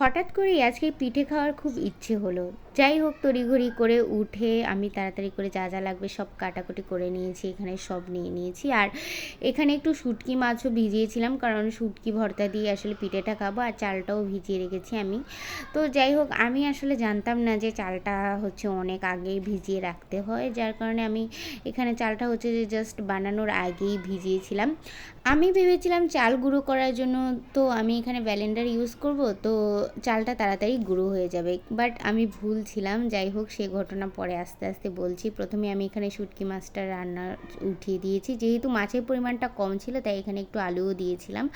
হঠাৎ করেই আজকে পিঠে খাওয়ার খুব ইচ্ছে হলো। যাই হোক, তড়িঘড়ি করে উঠে আমি তাড়াতাড়ি করে যা যা লাগবে সব কাটাকুটি করে নিয়েছি, এখানে সব নিয়ে নিয়েছি। আর এখানে একটু শুটকি মাছও ভিজিয়েছিলাম, কারণ শুটকি ভর্তা দিয়ে আসলে পিঠেটা খাব আর চালটাও ভিজিয়ে রেখেছি আমি। তো যাই হোক, আমি আসলে জানতাম না যে চালটা হচ্ছে অনেক আগেই ভিজিয়ে রাখতে হয়, যার কারণে আমি এখানে চালটা হচ্ছে যে জাস্ট বানানোর আগেই ভিজিয়েছিলাম। আমি ভেবেছিলাম চাল গুঁড়ো করার জন্য, তো আমি এখানে ব্যালেন্ডার ইউজ করব, তো চালটা তাড়াতাড়ি গুঁড়ো হয়ে যাবে। বাট আমি ভুল ছিলাম, যাই হোক, সে ঘটনা পরে আস্তে আস্তে বলছি। প্রথমে আমি এখানে শুটকি মাছটা রান্না উঠিয়ে দিয়েছি। যেহেতু মাছের পরিমাণটা কম ছিল, তাই এখানে একটু আলুও দিয়েছিলাম।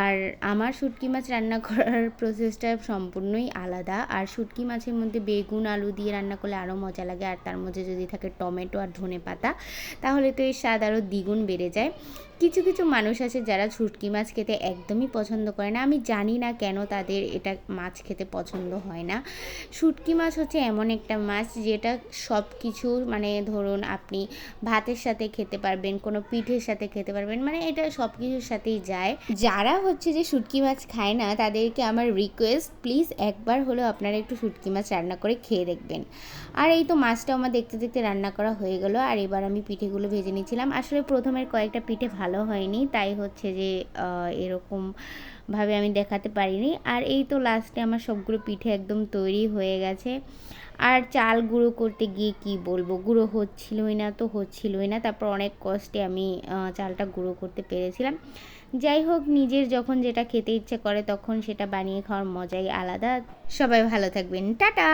আর আমার শুটকি মাছ রান্না করার প্রসেসটা সম্পূর্ণই আলাদা। আর শুটকি মাছের মধ্যে বেগুন, আলু দিয়ে রান্না করলে আরও মজা লাগে। আর তার মধ্যে যদি থাকে টমেটো আর ধনে পাতা তাহলে তো এর স্বাদ আরও দ্বিগুণ বেড়ে যায়। কিছু কিছু মানুষ আছে যারা শুটকি মাছ খেতে একদমই পছন্দ করে না। আমি জানি না কেন তাদের এটা মাছ খেতে পছন্দ হয় না। শুটকি মাছ হচ্ছে এমন একটা মাছ যেটা সব কিছু মানে ধরুন আপনি ভাতের সাথে খেতে পারবেন, কোনো পিঠের সাথে খেতে পারবেন মানে এটা সব কিছুর সাথেই যায়। যারা হচ্ছে যে শুটকি মাছ খায় না, তাদেরকে আমার রিকোয়েস্ট প্লিজ একবার হলেও আপনারা একটু শুটকি মাছ রান্না করে খেয়ে দেখবেন। আর এই তো মাছটা আমার দেখতে দেখতে রান্না করা হয়ে গেল, আর এবার আমি পিঠেগুলো ভেজে নিয়েছিলাম আসলে প্রথমের কয়েকটা পিঠে ভালো হয়নি, তাই হচ্ছে যে এরকম ভাবে আমি দেখাতে পারিনি। আর এই তো লাস্টে আমার সবগুলো পিঠে একদম তৈরি হয়ে গেছে। আর চাল গুঁড়ো করতে গিয়ে কি বলব, গুঁড়ো হচ্ছিলই না তো হচ্ছিলই না, তারপর অনেক কষ্টে আমি চালটা গুঁড়ো করতে পেরেছিলাম। যাই হোক, নিজের যখন যেটা খেতে ইচ্ছে করে তখন সেটা বানিয়ে খাওয়ার মজাই আলাদা। সবাই ভালো থাকবেন, টাটা!